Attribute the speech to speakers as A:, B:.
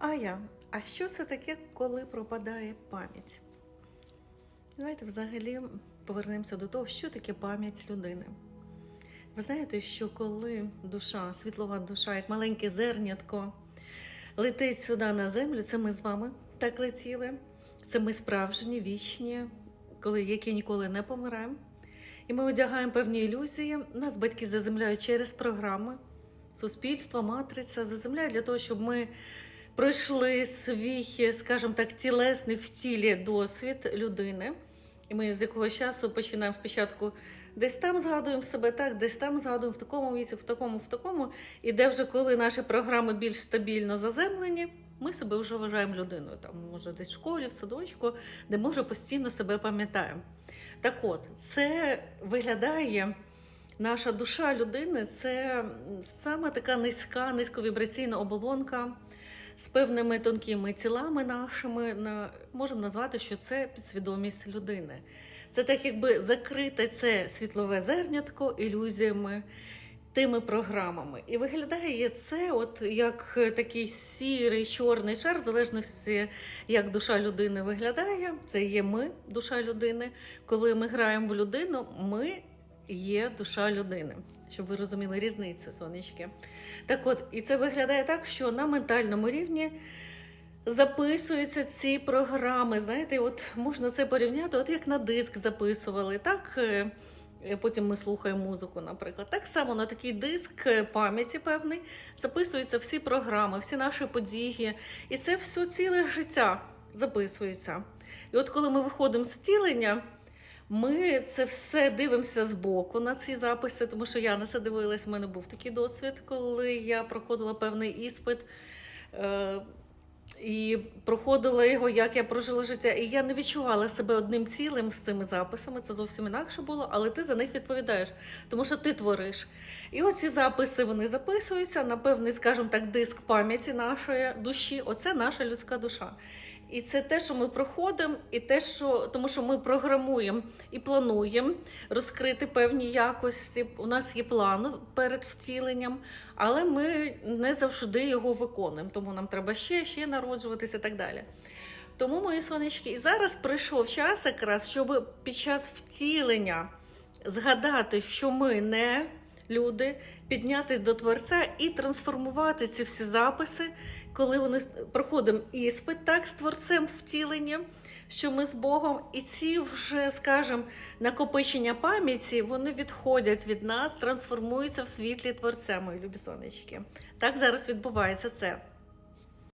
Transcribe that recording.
A: Ая, а що це таке, коли пропадає пам'ять? Давайте взагалі повернемося до того, що таке пам'ять людини. Ви знаєте, що коли душа, світлова душа, як маленьке зернятко, летить сюди на землю, це ми з вами так летіли. Це ми справжні, вічні, коли, які ніколи не помираємо. І ми одягаємо певні ілюзії. Нас батьки заземляють через програми, суспільство, матриця заземляють для того, щоб ми пройшли свій, скажімо так, тілесний в тілі досвід людини. І ми з якогось часу починаємо спочатку десь там згадуємо себе так, десь там згадуємо в такому віці, в такому, в такому. І де вже коли наші програми більш стабільно заземлені, ми себе вже вважаємо людиною. Там, може, десь в школі, в садочку, де ми вже постійно себе пам'ятаємо. Так от, це виглядає. Наша душа людини це саме така низька, низьковібраційна оболонка з певними тонкими тілами нашими. На, можемо назвати, що це підсвідомість людини. Це так, якби закрите це світлове зернятко ілюзіями, тими програмами. І виглядає це от як такий сірий, чорний шар, в залежності, як душа людини виглядає. Це є ми, душа людини. Коли ми граємо в людину, ми є душа людини. Щоб ви розуміли різницю, сонечки. Так от, і це виглядає так, що на ментальному рівні записуються ці програми. Знаєте, от можна це порівняти, от як на диск записували, так. е, е, Потім ми слухаємо музику, наприклад. Так само на такий диск е, пам'яті певний записуються всі програми, всі наші події. І це все ціле життя записується. І от коли ми виходимо з тілення, ми це все дивимося збоку на ці записи, тому що я на це дивилась. У мене був такий досвід, коли я проходила певний іспит. Е- і проходила його, як я прожила життя. І я не відчувала себе одним цілим з цими записами. Це зовсім інакше було, але ти за них відповідаєш, тому що ти твориш. І оці записи вони записуються на певний, скажімо так, диск пам'яті нашої душі. Оце наша людська душа. І це те, що ми проходимо, і те, що тому, що ми програмуємо і плануємо розкрити певні якості. У нас є план перед втіленням, але ми не завжди його виконуємо. Тому нам треба ще, ще народжуватися і так далі. Тому, мої сонечки, і зараз прийшов час якраз, щоб під час втілення згадати, що ми не люди, піднятись до Творця і трансформувати ці всі записи, коли вони проходимо іспит так з творцем втілення, що ми з Богом, і ці вже, скажімо, накопичення пам'яті вони відходять від нас, трансформуються в світлі Творця, мої любі сонечки. Так зараз відбувається це.